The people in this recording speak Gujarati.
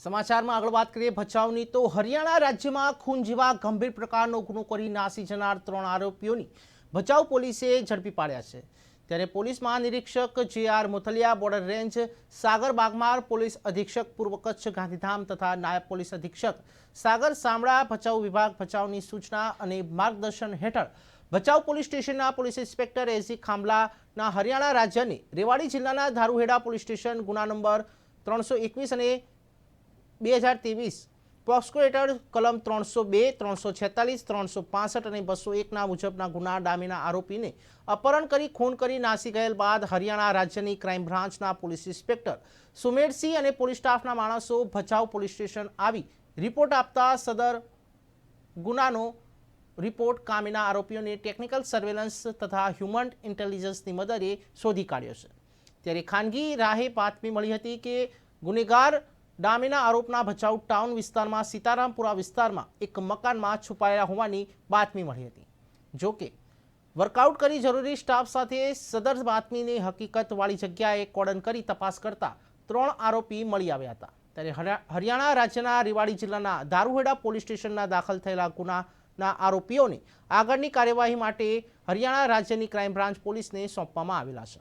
સમાચારમાં આગળ વાત કરીએ ભચાઉની, તો હરિયાણા રાજ્યમાં ખૂન જેવા ગંભીર પ્રકારનો ગુનો કરી નાસી જનાર ત્રણ આરોપીઓની ભચાઉ પોલીસે ઝડપી પાડ્યા છે. ત્યારે પોલીસ મહાનિરીક્ષક J R Mothaliya border range, Sagar Bagmar police અધિક્ષક પૂર્વ કચ્છ ગાંધીધામ તથા નાયબ પોલીસ અધિક્ષક સાગર સામળા ભચાઉ વિભાગ ભચાઉની સૂચના અને માર્ગદર્શન હેઠળ ભચાઉ પોલીસ સ્ટેશનના પોલીસ ઇન્સ્પેક્ટર એસી ખાંભલાના હરિયાણા રાજ્યની રેવાડી જિલ્લાના ધારુહેડા પોલીસ સ્ટેશન ગુના નંબર ત્રણસો એકવીસ અને બે હજાર ત્રેવીસ. પોક્સકો હેઠળ કલમ ત્રણસો બે, ત્રણસો છેતાલીસ, ત્રણસો પાસઠ અને બસો એકના મુજબના ગુના ડામીના આરોપીને અપહરણ કરી, ખૂન કરી, નાસી ગયેલ બાદ હરિયાણા રાજ્યની ક્રાઇમ બ્રાન્ચના પોલીસ ઇન્સ્પેક્ટર સુમેરસિંહ અને પોલીસ સ્ટાફના માણસો ભચાઉ પોલીસ સ્ટેશન આવી રિપોર્ટ આપતા સદર ગુનાનો રિપોર્ટ કામીના આરોપીઓને ટેકનિકલ સર્વેલન્સ તથા હ્યુમન ઇન્ટેલિજન્સની મદદે શોધી કાઢ્યો છે. ત્યારે ખાનગી રાહે બાતમી મળી હતી કે ગુનેગાર ડામીના આરોપના ભચાઉ ટાઉન વિસ્તારમાં, સીતારામપુરા વિસ્તારમાં એક મકાનમાં છુપાયેલા હોવાની બાતમી મળી હતી. જોકે વર્કઆઉટ કરી જરૂરી સ્ટાફ સાથે સદર બાતમીની હકીકતવાળી જગ્યાએ કોડન કરી તપાસ કરતા ત્રણ આરોપી મળી આવ્યા હતા. ત્યારે હરિયાણા રાજ્યના રેવાડી જિલ્લાના દારૂહેડા પોલીસ સ્ટેશનના દાખલ થયેલા ગુનાના આરોપીઓને આગળની કાર્યવાહી માટે હરિયાણા રાજ્યની ક્રાઇમ બ્રાન્ચ પોલીસને સોંપવામાં આવેલા છે.